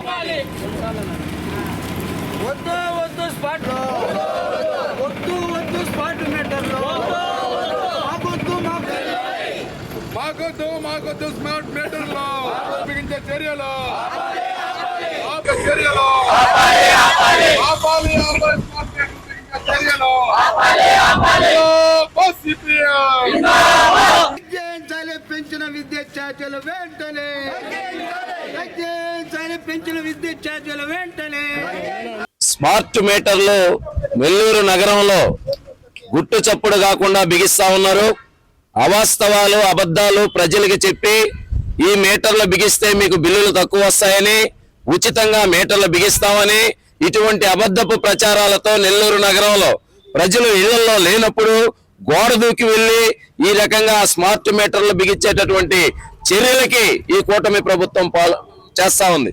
బండి వద్దు వద్దు స్పాట్ వద్దు వద్దు స్పాట్ మీటర్లు మాకొద్దు మాకొద్దు మాకొద్దు స్మార్ట్ మీటర్లు ఉపయోగించే చర్యలు. చర్యలు. ఆపాలి ఆపాలి స్మార్ట్ పెంచిన విద్యుత్ ఛార్జీలు వెంటనే. పెంచిన విద్యుత్ ఛార్జీలు వెంటనే. స్మార్ట్ మీటర్లు నెల్లూరు నగరంలో గుట్టు చప్పుడు కాకుండా బిగిస్తా ఉన్నారు. అవాస్తవాలు అబద్ధాలు ప్రజలకు చెప్పి ఈ మీటర్లు బిగిస్తే మీకు బిల్లులు తక్కువ వస్తాయని ఉచితంగా మీటర్లు బిగిస్తామని ఇటువంటి అబద్ధపు ప్రచారాలతో నెల్లూరు నగరంలో ప్రజలు ఇళ్ళలో లేనప్పుడు గోడ దూకి వెళ్ళి ఈ రకంగా స్మార్ట్ మీటర్లు బిగించేటటువంటి చర్యలకి ఈ కూటమి ప్రభుత్వం చేస్తా ఉంది.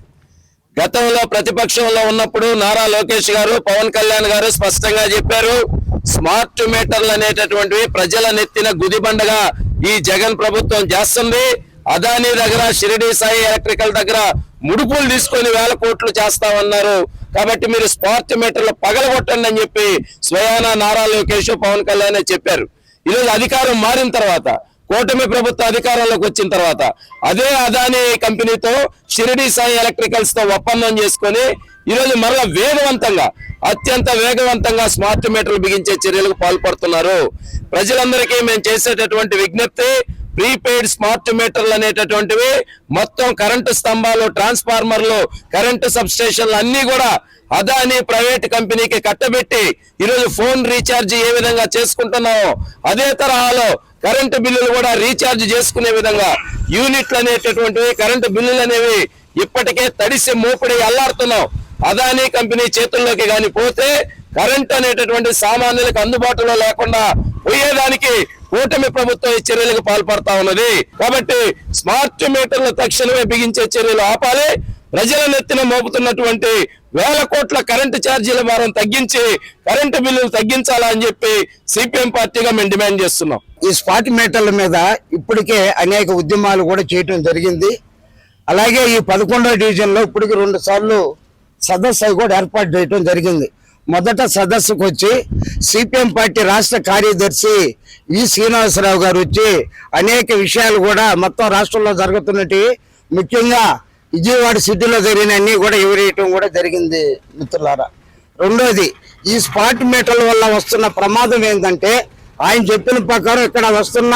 గతంలో ప్రతిపక్షంలో ఉన్నప్పుడు నారా లోకేష్ గారు పవన్ కళ్యాణ్ గారు స్పష్టంగా చెప్పారు స్మార్ట్ మీటర్లు అనేటటువంటివి ప్రజల నెత్తిన గుదిబండగా ఈ జగన్ ప్రభుత్వం చేస్తుంది. అదానీ దగ్గర షిరిడి సాయి ఎలక్ట్రికల్ దగ్గర ముడుపులు తీసుకొని వేల కోట్లు చేస్తామన్నారు కాబట్టి మీరు స్మార్ట్ మీటర్లు పగలగొట్టండి అని చెప్పి స్వయానా నారా లోకేష్ పవన్ కళ్యాణ్ చెప్పారు. ఈరోజు అధికారం మారిన తర్వాత కూటమి ప్రభుత్వ అధికారంలోకి వచ్చిన తర్వాత అదే అదానీ కంపెనీతో షిరిడి సాయి ఎలక్ట్రికల్స్తో ఒప్పందం చేసుకొని ఈరోజు మరలా వేగవంతంగా అత్యంత వేగవంతంగా స్మార్ట్ మీటర్లు బిగించే చర్యలకు పాల్పడుతున్నారు. ప్రజలందరికీ మేము చేసేటటువంటి విజ్ఞప్తి ప్రీపెయిడ్ స్మార్ట్ మీటర్లు అనేటటువంటివి మొత్తం కరెంటు స్తంభాలు ట్రాన్స్ఫార్మర్లు కరెంటు సబ్స్టేషన్లు అన్నీ అన్ని కూడా అదాని ప్రైవేట్ కంపెనీకి కట్టబెట్టి ఈరోజు ఫోన్ రీఛార్జ్ ఏ విధంగా చేసుకుంటున్నామో అదే తరహాలో కరెంటు బిల్లులు కూడా రీఛార్జ్ చేసుకునే విధంగా యూనిట్లు అనేటటువంటివి కరెంటు బిల్లులు అనేవి ఇప్పటికే తడిసి మూపిడి అల్లాడుతున్నాం అదానీ కంపెనీ చేతుల్లోకి గాని పోతే కరెంట్ అనేటటువంటి సామాన్యులకు అందుబాటులో లేకుండా పోయేదానికి కూటమి ప్రభుత్వం ఈ చర్యలకు పాల్పడతా ఉన్నది. కాబట్టి స్మార్ట్ మీటర్లు తక్షణమే బిగించే చర్యలు ఆపాలి. ప్రజల నెత్తిన మోపుతున్నటువంటి వేల కోట్ల కరెంటు ఛార్జీల భారం తగ్గించి కరెంటు బిల్లులు తగ్గించాలా అని చెప్పి సిపిఎం పార్టీగా మేము డిమాండ్ చేస్తున్నాం. ఈ స్పాట్ మీటర్ల మీద ఇప్పటికే అనేక ఉద్యమాలు కూడా చేయటం జరిగింది. అలాగే ఈ పదకొండవ డివిజన్లో ఇప్పటికి రెండు సార్లు సదస్సు కూడా ఏర్పాటు చేయటం జరిగింది. మొదట సదస్సుకు వచ్చి సిపిఎం పార్టీ రాష్ట్ర కార్యదర్శి వి శ్రీనివాసరావు గారు వచ్చి అనేక విషయాలు కూడా మొత్తం రాష్ట్రంలో జరుగుతున్నట్టు ముఖ్యంగా విజయవాడ సిటీలో జరిగిన అన్ని కూడా వివరేయటం కూడా జరిగింది మిత్రులారా. రెండోది ఈ స్పాట్ మీటర్ల వల్ల వస్తున్న ప్రమాదం ఏంటంటే ఆయన చెప్పిన ప్రకారం ఇక్కడ వస్తున్న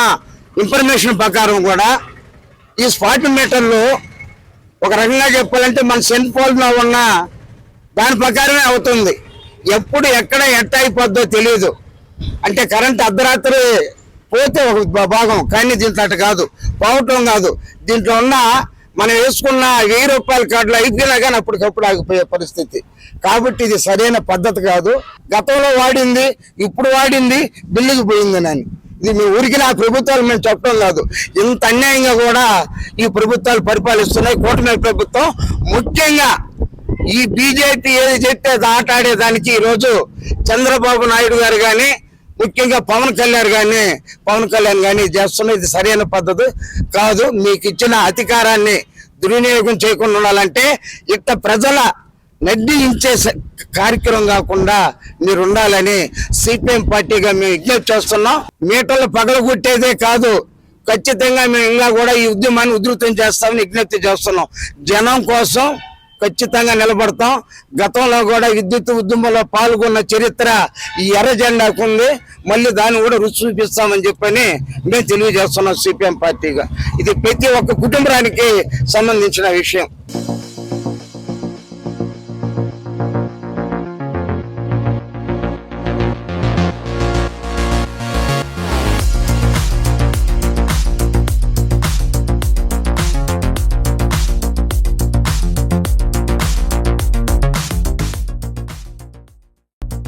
ఇన్ఫర్మేషన్ ప్రకారం కూడా ఈ స్పాట్ మీటర్లు ఒక రకంగా చెప్పాలంటే మన సెల్ ఫోన్లో ఉన్న దాని ప్రకారమే అవుతుంది. ఎప్పుడు ఎక్కడ ఎట్ట అయిపోద్దో తెలియదు అంటే కరెంట్ అర్ధరాత్రి పోతే ఒక భాగం కానీ దీంట్లో అటు కాదు. పోవటం కాదు. దీంట్లో ఉన్న మనం వేసుకున్న వెయ్యి రూపాయల కార్డులు అయిపోయినా కానీ అప్పటికప్పుడు ఆగిపోయే పరిస్థితి. కాబట్టి ఇది సరైన పద్ధతి కాదు. గతంలో వాడింది ఇప్పుడు వాడింది బిల్లుకి పోయింది అని ఇది మీ ఊరికి నా ప్రభుత్వాలు మేము చెప్పడం కాదు. ఇంత అన్యాయంగా కూడా ఈ ప్రభుత్వాలు పరిపాలిస్తున్నాయి. కూటమి ప్రభుత్వం ముఖ్యంగా ఈ బీజేపీ ఏది చెప్తే అది ఆట ఆడేదానికి ఈరోజు చంద్రబాబు నాయుడు గారు కానీ ముఖ్యంగా పవన్ కళ్యాణ్ కానీ పవన్ కళ్యాణ్ కానీ చేస్తున్న ఇది సరైన పద్ధతి కాదు. మీకు ఇచ్చిన అధికారాన్ని దుర్వినియోగం చేయకుండా ఉండాలంటే ఇట్ట ప్రజల నడ్డించే కార్యక్రమం కాకుండా మీరు ఉండాలని సిపిఎం పార్టీగా మేము విజ్ఞప్తి చేస్తున్నాం. మీటర్లు పగలగొట్టేదే కాదు. ఖచ్చితంగా మేము ఇంకా కూడా ఈ ఉద్యమాన్ని ఉధృతం చేస్తామని విజ్ఞప్తి చేస్తున్నాం. జనం కోసం ఖచ్చితంగా నిలబడతాం. గతంలో కూడా విద్యుత్ ఉద్యమంలో పాల్గొన్న చరిత్ర ఈ ఎర్ర జెండాకు ఉంది మళ్ళీ దాన్ని కూడా రుచి చూపిస్తామని చెప్పని మేము తెలియజేస్తున్నాం సిపిఎం పార్టీగా. ఇది ప్రతి ఒక్క కుటుంబానికి సంబంధించిన విషయం.